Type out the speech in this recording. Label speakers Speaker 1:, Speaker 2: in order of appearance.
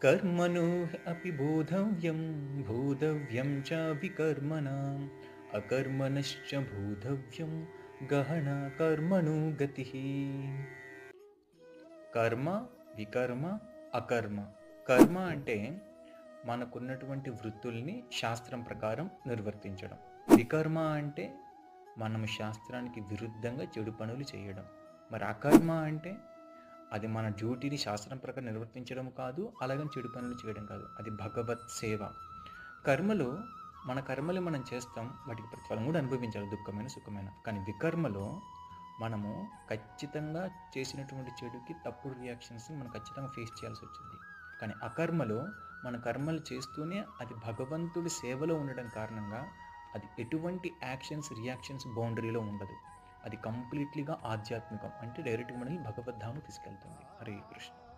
Speaker 1: कर्मणो अपि बोधव्यं बोधव्यं च विकर्मणाम् अकर्मणश्च बोधव्यं गहना कर्मणो गतिः కర్మ వికర్మ అకర్మ కర్మ అంటే మనకున్నటువంటి వృత్తుల్ని శాస్త్రం ప్రకారం నిర్వర్తించడం వికర్మ అంటే మనం శాస్త్రానికి విరుద్ధంగా చెడు పనులు చేయడం మరి అకర్మ అంటే అది మన డ్యూటీని శాస్త్రం ప్రకారం నిర్వర్తించడం కాదు అలాగని చెడు పనులు చేయడం కాదు. అది భగవత్ సేవ. కర్మలో మన కర్మలు మనం చేస్తాం వాటికి ప్రతిఫలం కూడా అనుభవించాలి దుఃఖమైన సుఖమైన. కానీ వికర్మలో మనము ఖచ్చితంగా చేసినటువంటి చెడుకి తప్పుడు రియాక్షన్స్ని మనం ఖచ్చితంగా ఫేస్ చేయాల్సి వచ్చింది. కానీ అకర్మలో మన కర్మలు చేస్తూనే అది భగవంతుడి సేవలో ఉండడం కారణంగా అది ఎటువంటి యాక్షన్స్ రియాక్షన్స్ బౌండరీలో ఉండదు. అది కంప్లీట్లీగా ఆధ్యాత్మికం అంటే డైరెక్ట్గా మనల్ని భగవద్ధాము తీసుకెళ్తుంది. హరే కృష్ణ.